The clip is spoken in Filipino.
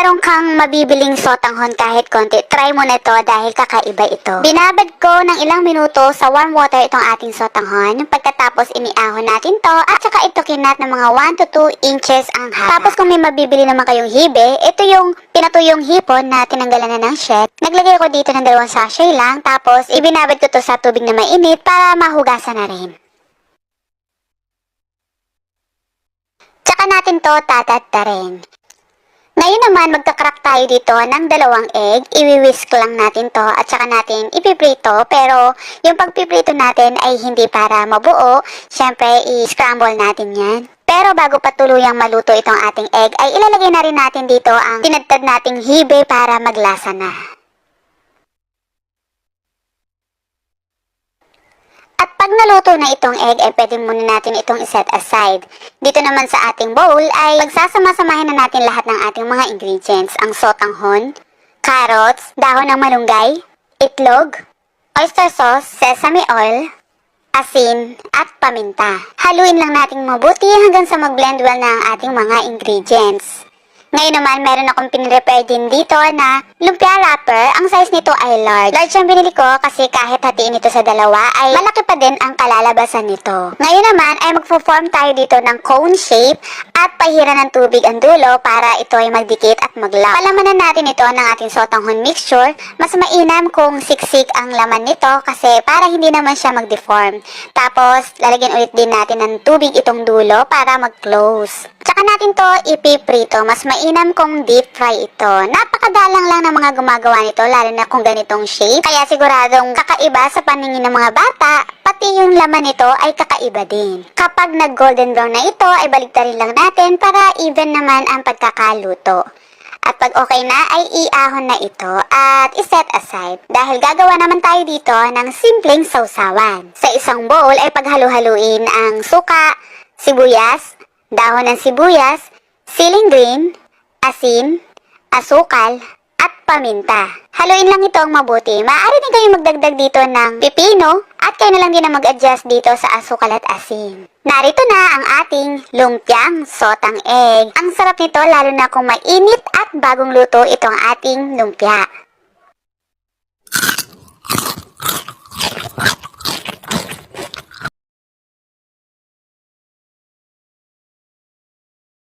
meron kang mabibiling sotanghon kahit konti, try mo na to dahil kakaiba ito. Binabad ko ng ilang minuto sa warm water itong ating sotanghon. Pagkatapos iniahon natin to at saka ito kinat ng mga 1 to 2 inches ang haba. Tapos kung may mabibili naman kayong hibe, ito yung pinatuyong hipon na tinanggalan na ng shed. Naglagay ko dito ng dalawang sachet lang tapos ibinabad ko to sa tubig na mainit para mahugasan na rin. Tsaka natin to tatatarin. Ngayon naman, magkakrak tayo dito ng dalawang egg. Iwi-whisk lang natin to at saka natin ipiprito. Pero yung pagpiprito natin ay hindi para mabuo. Siyempre, i-scramble natin yan. Pero bago pa tuluyang maluto itong ating egg, ay ilalagay na rin natin dito ang tinadtad nating hibe para maglasa na. At pag naluto na itong egg, ay pwede muna natin itong iset aside. Dito naman sa ating bowl ay pagsasama-samahin na natin lahat ng ating mga ingredients. Ang sotanghon, carrots, dahon ng malunggay, itlog, oyster sauce, sesame oil, asin, at paminta. Haluin lang nating mabuti hanggang sa mag-blend well na ang ating mga ingredients. Ngayon naman, meron akong pinrepare din dito na lumpia wrapper. Ang size nito ay large. Large ang binili ko kasi kahit hatiin ito sa dalawa ay malaki pa din ang kalalabasan nito. Ngayon naman ay magpo-form tayo dito ng cone shape at pahira ng tubig ang dulo para ito ay magdikit at maglock. Palamanan natin ito ng ating sotanghon mixture. Mas mainam kung siksik ang laman nito kasi para hindi naman siya mag-deform. Tapos, lalagyan ulit din natin ng tubig itong dulo para mag-close. Tsaka natin to ipiprito. Mas mainam kung deep fry ito. Napakadalang lang ng mga gumagawa nito, lalo na kung ganitong shape. Kaya siguradong kakaiba sa paningin ng mga bata, pati yung laman nito ay kakaiba din. Kapag nag-golden brown na ito, ay baligtarin lang natin para even naman ang pagkakaluto. At pag okay na, ay iahon na ito at iset aside. Dahil gagawa naman tayo dito ng simpleng sausawan. Sa isang bowl ay paghalu-haluin ang suka, sibuyas, dahon ng sibuyas, siling green, asin, asukal, at paminta. Haluin lang itong mabuti. Maaari din kayong magdagdag dito ng pipino at kayo na lang din na mag-adjust dito sa asukal at asin. Narito na ang ating lumpiang sotang egg. Ang sarap nito lalo na kung mainit at bagong luto itong ating lumpia.